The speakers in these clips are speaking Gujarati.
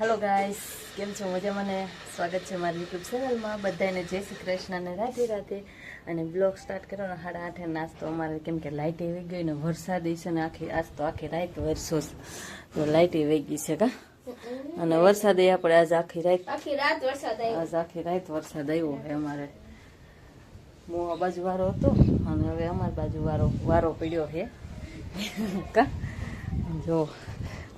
હેલો ગાઈસ કેમ છો? મજા મને સ્વાગત છે મારી યુટ્યુબ ચેનલમાં બધાને જય શ્રી કૃષ્ણ અને રાધે રાધે. અને બ્લોગ સ્ટાર્ટ કરવાનો સાડા આઠે નાસ્તો. અમારે કેમ કે લાઇટ એવી ગઈ ને વરસાદ છે ને આખી આજ તો આખી રાત વરસો તો લાઇટ એવી ગઈ છે કા? અને વરસાદ એ આપણે આજ આખી રાત આખી રાત વરસાદ આવ્યો આજ આખી રાત વરસાદ આવ્યો છે અમારે. મોવા બાજુ વારો હતો અને હવે અમારી બાજુ વારો વારો પડ્યો છે કા? જો.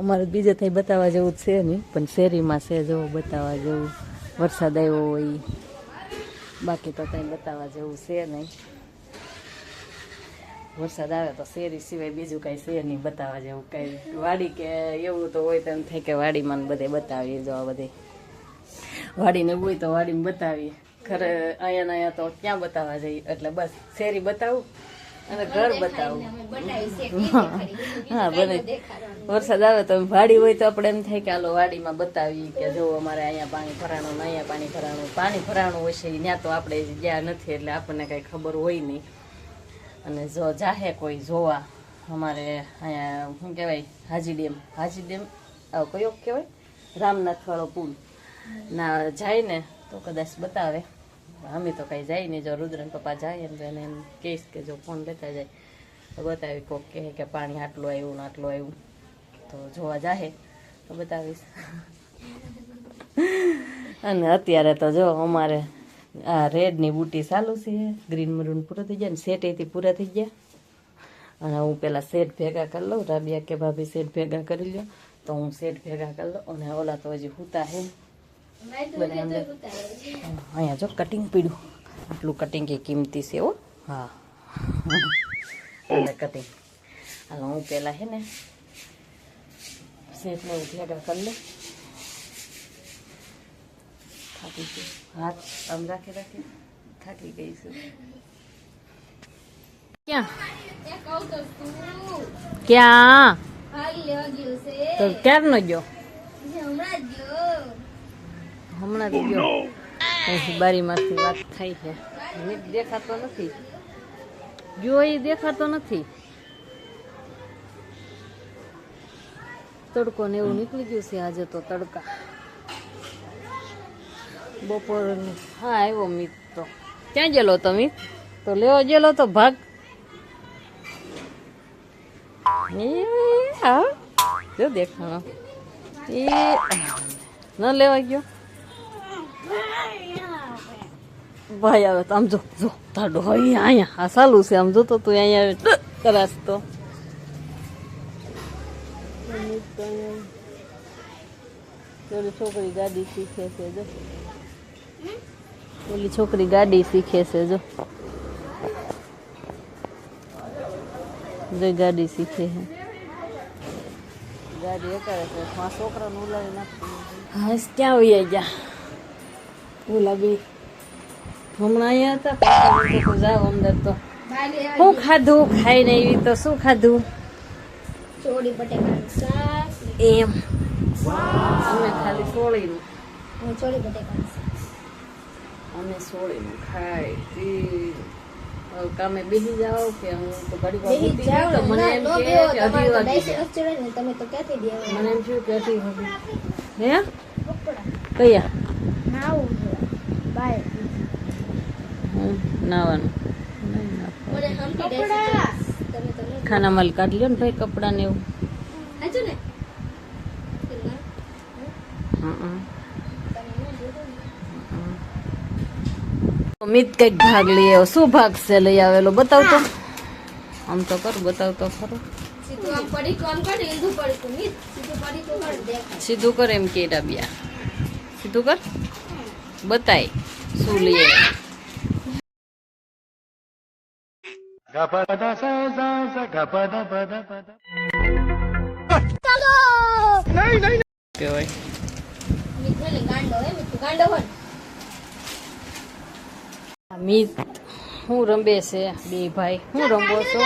અમારે બીજે થઈ બતાવવા જેવું છે નહીં, પણ શેરીમાં છે જો બતાવવા જેવું. વરસાદ આવ્યો હોય, બાકી તો ત્યાં બતાવવા જેવું છે નહીં. વરસાદ આવે તો શેરી સિવાય બીજું કાંઈ છે નહીં, બતાવવા જેવું કાંઈ. વાડી કે એવું તો હોય તો એમ થાય કે વાડીમાં બધે બતાવીએ જો બધે. વાડીને હોય તો વાડીમાં બતાવીએ. ખરે અહીંયા અહીંયા તો ક્યાં બતાવવા જઈએ? એટલે બસ શેરી બતાવું. અને ઘર બતાવું. હા. બને. વરસાદ આવે તો વાડી હોય તો આપણે એમ થાય કે હાલો વાડીમાં બતાવી કે જો અમારે અહીંયા પાણી ભરાણું અહીંયા પાણી ભરાણું. પાણી ભરાણું હોય છે ત્યાં તો આપણે જ્યાં નથી એટલે આપણને કાંઈ ખબર હોય નહીં. અને જો જાહે કોઈ જોવા અમારે અહીંયા શું કહેવાય હાજી ડેમ. હાજી ડેમ કયો કહેવાય? રામનાથ વાળો પુલ. ના જાય ને તો કદાચ બતાવે. અમે તો કઈ જાય નહીં. જો રુદ્રન પપ્પા જાય ને એને એમ કહીશ કે જો ફોન લેતા જાય. તો બતાવી કોક કહે કે પાણી આટલું આવ્યું ને આટલું આવ્યું તો જોવા જાહે. તો બતાવીશ. અને અત્યારે તો જો અમારે આ રેડની બુટી ચાલુ છે. ગ્રીન મરૂન પૂરો થઈ ગયા ને સેટેથી પૂરા થઈ ગયા. અને હું પેલા સેટ ભેગા કરી લઉં. રાબિયા કે ભાભી સેટ ભેગા કરી લ્યો. તો હું સેટ ભેગા કરી લઉં. અને ઓલા તો હજી હુતા હે. અહીંયા જો કટિંગ પીડ્યું. આટલું કટિંગ એ કિંમતી છે એવો હા. કટિંગ હાલો હું પહેલાં હે ને સેટને ઉઠ્યા કરી લઉં. થાકી ગઈ. હાથ આમ રાખી રાખી થાકી ગઈ છું. ક્યાં? ક્યાં? તો ક્યારનો જે ગયો? હમણાં જ ગયો. અહીંથી બારીમાંથી વાત થાય છે. મિત દેખાતો નથી. ગયો એ દેખાતો નથી. તડકો ને એવું નીકળી ગયું છે આજે તો તડકા. બપોર હા આવ્યો મિત તો. ક્યાં ગયેલો તો મિત? તો લેવો ગયેલો તો ભાગ? હા. જો દેખાણો. એ ન લેવા ગયો? ભાઈ આવે તો આમ જો જો તાડો અહીંયા અહીંયા આ સાલું છે આમ જોતો તું અહીંયા આવે કરાશ તો. ઓલી છોકરી ગાડી શીખે છે જો. ઓલી છોકરી ગાડી શીખે છે જો. જો ગાડી શીખે છે. ગાડી એ કરે છે છોકરાને ઉલાવી નાખતી હા ક્યાં હોય ગયા? ઓલા બે હમણાં અહીંયા હતા પાછા મને તો જાવ અંદર તો ભાગ લેવા શું ખાધું ખાઈને એવી તો શું ખાધું ચોળી બટેકાનું શાક એમ અમે ખાલી સોળીનું હું ચોળી બટેકાનું શાક અમે સોળીનું ખાઈ પી હવે કામે બેસી જાઓ કે હું તો ઘડી વાર બેહી ઊભી જાઓ રહી તો મને ના, એમ નો કે બેહો, કે તમારે અઢી તો વાગી ડાયસી ગયા. નથી ચડે ને, તમે તો ક્યાંથી બેહો? મને એમ થયું કે અઢી વાગી હે કપડાં. કયા નાવું છે. બાય. હું નાવાનું. ખાના માલ કાઢ લ્યો ને ભાઈ કપડાં ને એવું. મિત કંઈક ભાગ લઈ આવ્યો. શું ભાગ છે લઈ આવેલો? બતાવ તો આમ તો કર બતાવ તો ખરો. સીધું કર એમ કે ડાબિયા સીધું કર. બતાય શું લઈ આવ્યો. હે. મિત રંબે છે? બે ભાઈ હું રમવો છો.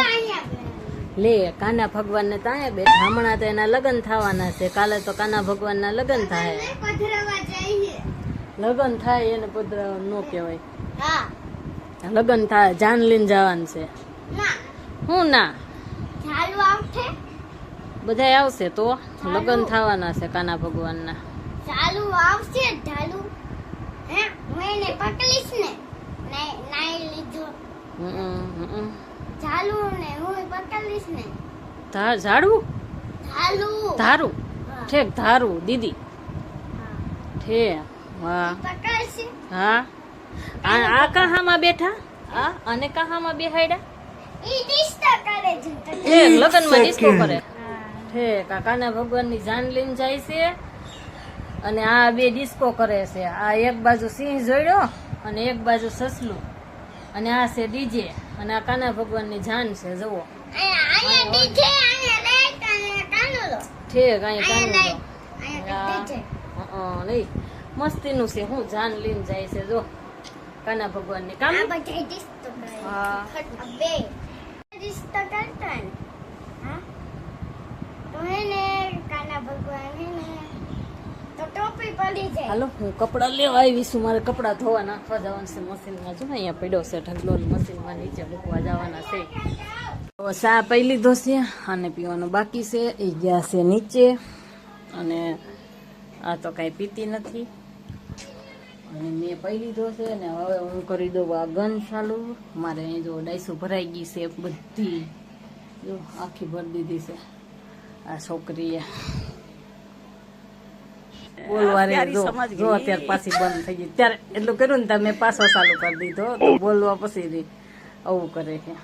લે કાના ભગવાન ને તાય બે હમણાં તો એના લગ્ન થવાના છે. કાલે તો કાના ભગવાન ના લગ્ન થાય. લગ્ન થાય એને પધરાવા ન કહેવાય. હા. લગ્ન થાય જાન લઈને જવાનું છે. હું ના? બધા આવશે? તો? લગ્ન થવાના છે કાના ભગવાનના. ચાલુ આવશે ઢાલુ હે હું એને પકડીશ ને નાઈ નાઈ લીધો. હમ, હમ. ચાલુ ને હું પકડીશ ને. ધા- ઝાડવું ચાલુ ધારું. ઠેક ધારું દીદી. ઠે વાહ. પકડશે? હા. આ આ કાહામાં બેઠા? આ અને કાહામાં બેહાડ્યા ઠેક લગનમાં ડિસ્કો કરે. હા. ઠેક આ કાના ભગવાનની જાન લઈને જાય છે અને આ બે ડિસ્કો કરે છે. આ એક બાજુ સિંહ જોડ્યો અને એક બાજુ સસલું. અને આ છે ડીજે અને આ કાના ભગવાનની જાન છે જુઓ. ઠેક અહીંયા અહીંયા કાનું લાઈટ અહીંયા ડીજે. હં, નહીં મસ્તીનું છે હું જાન લઈને જાય છે જો. કાના ભગવાનની. કામ? હા. ટોપી પડી જાય હાલો, હું કપડાં લેવા આવી છું મારે કપડાં ધોવા નાખવા જવાનું છે. મશીનમાં જો અહીંયા પડ્યો છે ઢગલો મશીનમાં નીચે મૂકવા જવાના છે. સા ચા પી લીધો છે અને પીવાનું બાકી છે. એ ગયા છે નીચે. અને આ તો કાંઈ પીતી નથી. અને મેં પી લીધો છે ને હવે હું કરી દઉં વાગન ચાલુ. મારે અહીં જો ડાઈસું ભરાઈ ગઈ છે બધી. જો આખી ભરી દીધી છે આ છોકરીએ. બોલવાની જો જો અત્યારે પાછી બંધ થઈ ગઈ. ત્યારે એટલું કર્યું ને તમે પાછો ચાલુ કરી દીધો. તો બોલવા પછી આવું કરે છે.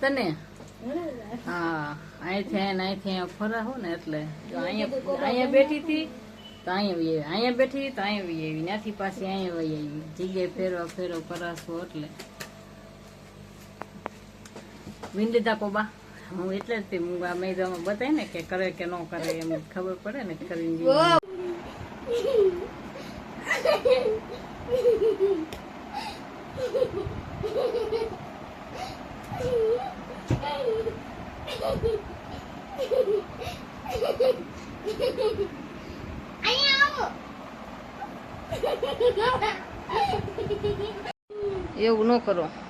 તને? હા અહીંથી અહીંથી અહીંયા ફરા હો ને એટલે. અહીંયા અહીંયા બેઠી હતી તો અહીંયા આવી. અહીંયા બેઠી તો અહીંયા આવી. ત્યાંથી પાછી અહીંયા વહી આવી. જગ્યાએ ફેરવા ફેરો કરાશો એટલે. વિન લીધા કોબા? હું એટલે જ તે મેદામાં બતાવી ને કે કરે કે ન કરે એમ ખબર પડે ને કરીને એવું ન કરો.